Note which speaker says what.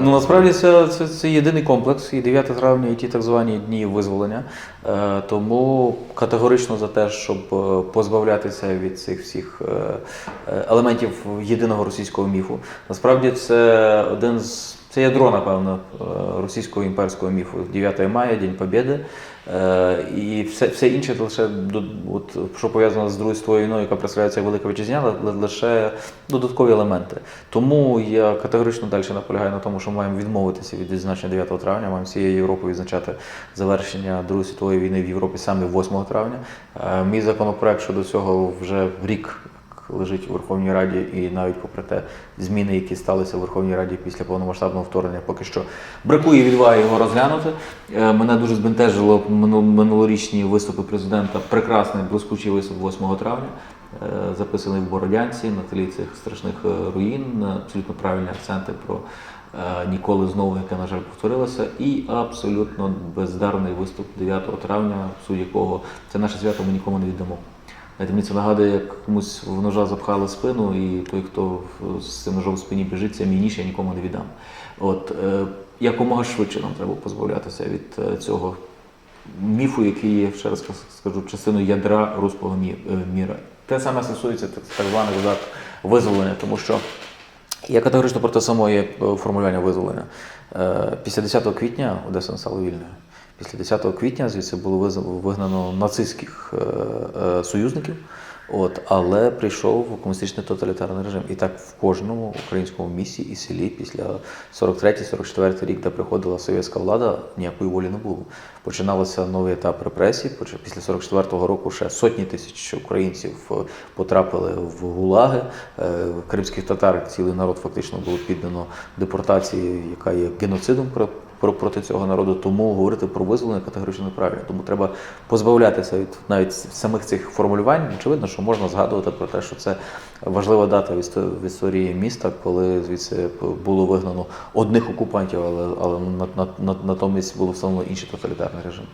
Speaker 1: Ну насправді це, це, це єдиний комплекс, і 9 травня, і ті так звані дні визволення. Е, тому категорично за те, щоб е, позбавлятися від цих всіх е, е, елементів єдиного російського міфу. Насправді це один з це ядро, напевно, е, російського імперського міфу. 9 мая, День Побєди. Е, І все, все інше лише от, що пов'язано з Другою світовою війною, яка представляється як Велика Вітчизняна, лише додаткові елементи. Тому я категорично далі наполягаю на тому, що маємо відмовитися від відзначення 9 травня, маємо всією Європою відзначати завершення Другої світової війни в Європі саме 8 травня. Е, Мій законопроект щодо цього вже рік лежить у Верховній Раді, і навіть попри те зміни, які сталися в Верховній Раді після повномасштабного вторгнення, поки що бракує відваги його розглянути. Е, Мене дуже збентежило минул- минулорічні виступи президента. Прекрасний блискучий виступ 8 травня, е, записаний в Бородянці на тлі цих страшних е, руїн. Абсолютно правильні акценти про ніколи знову, яке, на жаль, повторилося, і абсолютно бездарний виступ 9 травня, суть якого це наше свято ми нікому не віддамо. Знаєте, мені це нагадує, як комусь в ножа запхали спину, і той, хто з цим ножом в спині біжить, це мій ніж, я нікому не віддам. От е, якомога швидше нам треба позбавлятися від е, цього міфу, який є, ще раз скажу, частиною ядра руського е, міра. Те саме стосується так, званих визволення, тому що я категорично проти самої е, формулювання визволення. Після 10 квітня Одеса стала вільною. Після 10 квітня звідси було вигнано нацистських е, е, союзників, от, але прийшов комуністичний тоталітарний режим. І так в кожному українському місті і селі після 43-44 рік, де приходила совєтська влада, ніякої волі не було. Починалося новий етап репресій. Після 44-го року ще сотні тисяч українців е, потрапили в гулаги. Кримських татар цілий народ фактично було піддано депортації, яка є геноцидом проти цього народу. Тому говорити про визволення категорично неправильно. Тому треба позбавлятися від навіть самих цих формулювань. Очевидно, що можна згадувати про те, що це важлива дата в історії міста, коли звідси було вигнано одних окупантів, але, але на- на- на- натомість було встановлено інший тоталітарний режим.